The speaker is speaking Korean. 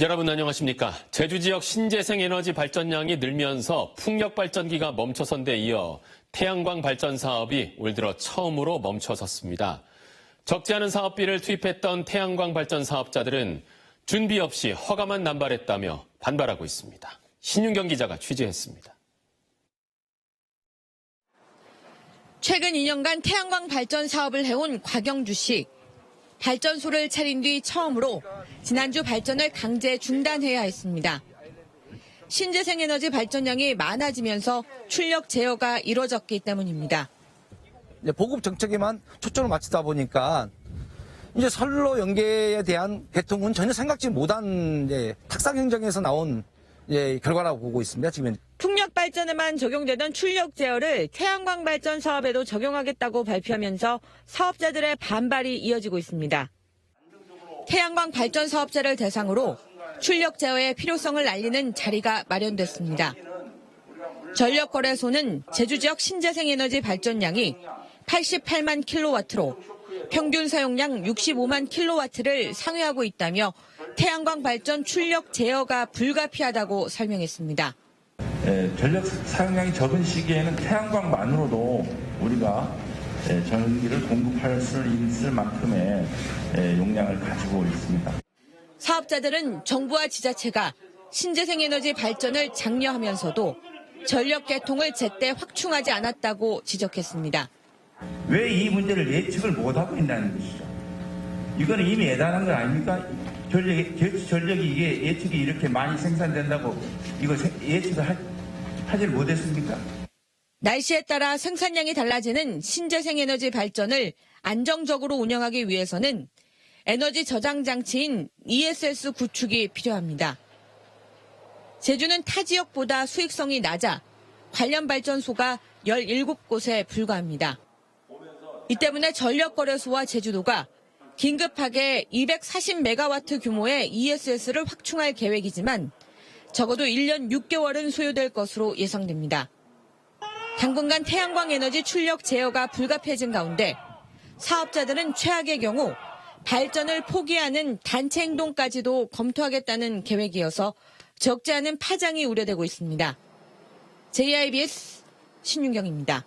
여러분 안녕하십니까. 제주 지역 신재생 에너지 발전량이 늘면서 풍력 발전기가 멈춰선 데 이어 태양광 발전 사업이 올 들어 처음으로 멈춰섰습니다. 적지 않은 사업비를 투입했던 태양광 발전 사업자들은 준비 없이 허가만 남발했다며 반발하고 있습니다. 신윤경 기자가 취재했습니다. 최근 2년간 태양광 발전 사업을 해온 곽영주 씨. 발전소를 차린 뒤 처음으로 지난주 발전을 강제 중단해야 했습니다. 신재생 에너지 발전량이 많아지면서 출력 제어가 이뤄졌기 때문입니다. 보급 정책에만 초점을 맞추다 보니까 이제 선로 연계에 대한 개통은 전혀 생각지 못한 탁상 행정에서 나온 이제 결과라고 보고 있습니다. 지금 풍력 발전에만 적용되던 출력 제어를 태양광 발전 사업에도 적용하겠다고 발표하면서 사업자들의 반발이 이어지고 있습니다. 태양광 발전 사업자를 대상으로 출력 제어의 필요성을 알리는 자리가 마련됐습니다. 전력거래소는 제주 지역 신재생 에너지 발전량이 88만 킬로와트로 평균 사용량 65만 킬로와트를 상회하고 있다며 태양광 발전 출력 제어가 불가피하다고 설명했습니다. 에, 전력 사용량이 적은 시기에는 태양광만으로도 우리가 에, 전기를 공급할 수 있을 만큼의 에, 용량을 가지고 있습니다. 사업자들은 정부와 지자체가 신재생 에너지 발전을 장려하면서도 전력 개통을 제때 확충하지 않았다고 지적했습니다. 왜 이 문제를 예측을 못하고 있다는 것이죠. 이거는 이미 예단한 거 아닙니까? 전력이, 겨- 전력이 이게 예측이 이렇게 많이 생산된다고 이거 세- 예측을 하, 하질 못했습니까? 날씨에 따라 생산량이 달라지는 신재생 에너지 발전을 안정적으로 운영하기 위해서는 에너지 저장 장치인 ESS 구축이 필요합니다. 제주는 타 지역보다 수익성이 낮아 관련 발전소가 17곳에 불과합니다. 이 때문에 전력 거래소와 제주도가 긴급하게 240메가와트 규모의 ESS를 확충할 계획이지만 적어도 1년 6개월은 소요될 것으로 예상됩니다. 당분간 태양광 에너지 출력 제어가 불가피해진 가운데 사업자들은 최악의 경우 발전을 포기하는 단체 행동까지도 검토하겠다는 계획이어서 적지 않은 파장이 우려되고 있습니다. JIBS 신윤경입니다.